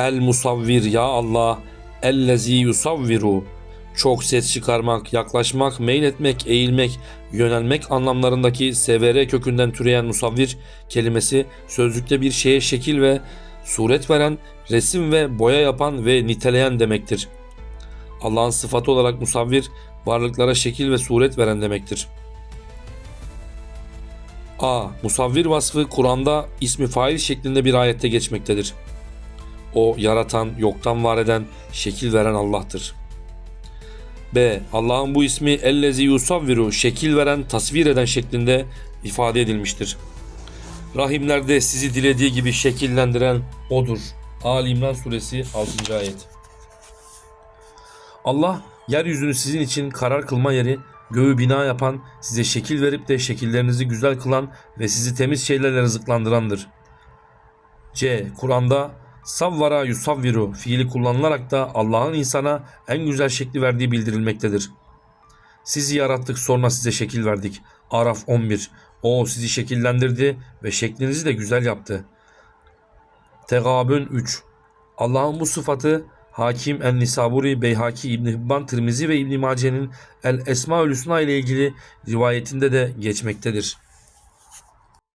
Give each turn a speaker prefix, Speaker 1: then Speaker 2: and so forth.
Speaker 1: El musavvir ya Allah. Ellezi yusavviru. Çok ses çıkarmak, yaklaşmak, meyletmek, eğilmek, yönelmek anlamlarındaki severe kökünden türeyen musavvir kelimesi sözlükte bir şeye şekil ve suret veren, resim ve boya yapan ve niteleyen demektir. Allah'ın sıfatı olarak musavvir, varlıklara şekil ve suret veren demektir. A. Musavvir vasfı Kur'an'da ismi fail şeklinde bir ayette geçmektedir. O yaratan, yoktan var eden, şekil veren Allah'tır. B. Allah'ın bu ismi ellezi yusavviru şekil veren, tasvir eden şeklinde ifade edilmiştir. Rahimlerde sizi dilediği gibi şekillendiren O'dur. Ali İmran suresi 6. ayet. Allah yeryüzünü sizin için karar kılma yeri, göğü bina yapan, size şekil verip de şekillerinizi güzel kılan ve sizi temiz şeylerle rızıklandırandır. C. Kur'an'da savvara yusavviru fiili kullanılarak da Allah'ın insana en güzel şekli verdiği bildirilmektedir. Sizi yarattık sonra size şekil verdik. Araf 11. O sizi şekillendirdi ve şeklinizi de güzel yaptı. Tegabün 3. Allah'ın bu sıfatı Hakim en-Nisaburi, Beyhaki, İbn Hibban, Tirmizi ve İbn Mace'nin El Esmaül Hüsna ile ilgili rivayetinde de geçmektedir.